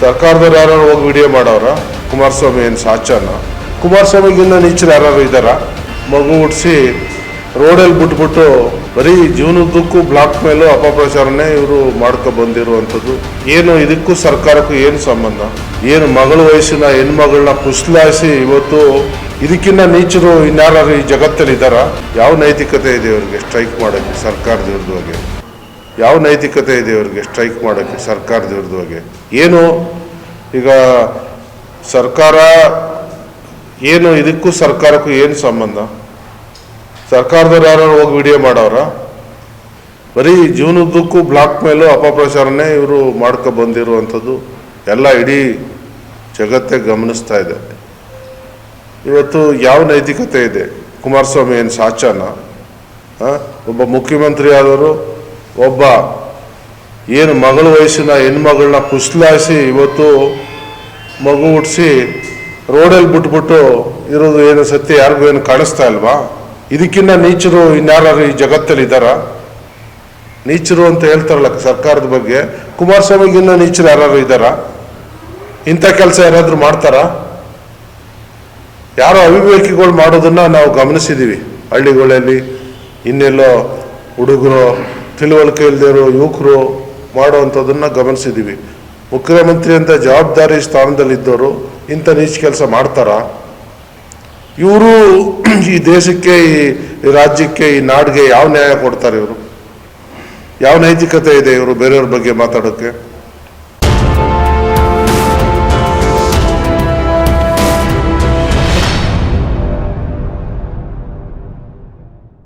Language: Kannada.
ಸರ್ಕಾರದವ್ರು ಯಾರು ಹೋಗಿ ವಿಡಿಯೋ ಮಾಡೋರ? ಕುಮಾರಸ್ವಾಮಿ ಏನು ಸಾಚನ ಕುಮಾರಸ್ವಾಮಿಗಿನ್ನ ನೀಚರು ಯಾರು ಇದ್ದಾರ? ಮಗು ಹುಟ್ಟಿಸಿ ರೋಡಲ್ಲಿ ಬಿಟ್ಬಿಟ್ಟು ಬರೀ ಜೀವನದ್ದಕ್ಕೂ ಬ್ಲಾಕ್ ಮೇಲೂ ಅಪಪ್ರಚಾರನೇ ಇವರು ಮಾಡ್ಕೊ ಬಂದಿರುವಂಥದ್ದು. ಏನು ಇದಕ್ಕೂ ಸರ್ಕಾರಕ್ಕೂ ಏನು ಸಂಬಂಧ? ಏನು ಮಗಳ ವಯಸ್ಸಿನ ಹೆಣ್ಮಗಳನ್ನ ಪುಸ್ಲಾಯಿಸಿ ಇವತ್ತು ಇದಕ್ಕಿಂತ ನೀಚರು ಇನ್ಯಾರು ಈ ಜಗತ್ತಲ್ಲಿ ಇದ್ದಾರಾ? ಯಾವ ನೈತಿಕತೆ ಇದೆ ಇವ್ರಿಗೆ? ಸ್ಟ್ರೈಕ್ ಮಾಡೋಕ್ಕೆ ಸರ್ಕಾರದ ವಿರುದ್ಧವಾಗಿ ಯಾವ ನೈತಿಕತೆ ಇದೆ ಇವ್ರಿಗೆ ಸ್ಟ್ರೈಕ್ ಮಾಡೋಕ್ಕೆ, ಸರ್ಕಾರದ ವಿರುದ್ಧವಾಗಿ ಏನು? ಈಗ ಸರ್ಕಾರ ಏನು, ಇದಕ್ಕೂ ಸರ್ಕಾರಕ್ಕೂ ಏನು ಸಂಬಂಧ? ಸರ್ಕಾರದವ್ರು ಯಾರು ಹೋಗಿ ವಿಡಿಯೋ ಮಾಡೋರ ಬರೀ ಜೀವನದ್ದಕ್ಕೂ ಬ್ಲಾಕ್ ಮೇಲೂ ಅಪಪ್ರಚಾರನೇ ಇವರು ಮಾಡ್ಕೊ ಬಂದಿರುವಂಥದ್ದು ಎಲ್ಲ ಇಡೀ ಜಗತ್ತೇ ಗಮನಿಸ್ತಾ ಇದೆ. ಇವತ್ತು ಯಾವ ನೈತಿಕತೆ ಇದೆ? ಕುಮಾರಸ್ವಾಮಿ ಏನು ಸಾಚಾನ? ಒಬ್ಬ ಮುಖ್ಯಮಂತ್ರಿ ಆದವರು ಒಬ್ಬ ಏನು ಮಗಳ ವಯಸ್ಸಿನ ಹೆಣ್ಮಗಳನ್ನ ಕುಸ್ಲಾಯಿಸಿ ಇವತ್ತು ಮಗು ಹುಟ್ಟಿಸಿ ರೋಡಲ್ಲಿ ಬಿಟ್ಬಿಟ್ಟು ಇರೋದು ಏನು ಸತ್ಯ ಯಾರಿಗೂ ಏನು ಕಾಣಿಸ್ತಾ ಇಲ್ವಾ? ಇದಕ್ಕಿಂತ ನೀಚರು ಇನ್ಯಾರು ಈ ಜಗತ್ತಲ್ಲಿ ಇದ್ದಾರ? ನೀಚರು ಅಂತ ಹೇಳ್ತಾರಲ್ಲ ಸರ್ಕಾರದ ಬಗ್ಗೆ. ಕುಮಾರಸ್ವಾಮಿಗಿನ್ನ ನೀಚರು ಯಾರು ಇದ್ದಾರ? ಇಂಥ ಕೆಲಸ ಯಾರಾದರೂ ಮಾಡ್ತಾರಾ? ಯಾರೋ ಅವಿವೇಕಿಗಳು ಮಾಡೋದನ್ನ ನಾವು ಗಮನಿಸಿದ್ದೀವಿ ಹಳ್ಳಿಗಳಲ್ಲಿ. ಇನ್ನೆಲ್ಲೋ ಹುಡುಗರು ತಿಳುವಳಿಕೆ ಇಲ್ದಿರೋ ಯುವಕರು ಮಾಡುವಂಥದ್ದನ್ನು ಗಮನಿಸಿದ್ದೀವಿ. ಮುಖ್ಯಮಂತ್ರಿ ಅಂತ ಜವಾಬ್ದಾರಿ ಸ್ಥಾನದಲ್ಲಿದ್ದವರು ಇಂಥ ನೀಚ ಕೆಲಸ ಮಾಡ್ತಾರಾ? ಇವರು ಈ ದೇಶಕ್ಕೆ, ಈ ರಾಜ್ಯಕ್ಕೆ, ಈ ನಾಡಿಗೆ ಯಾವ ನ್ಯಾಯ ಕೊಡ್ತಾರೆ ಇವರು? ಯಾವ ನೈತಿಕತೆ ಇದೆ ಇವರು ಬೇರೆಯವ್ರ ಬಗ್ಗೆ ಮಾತಾಡೋಕ್ಕೆ?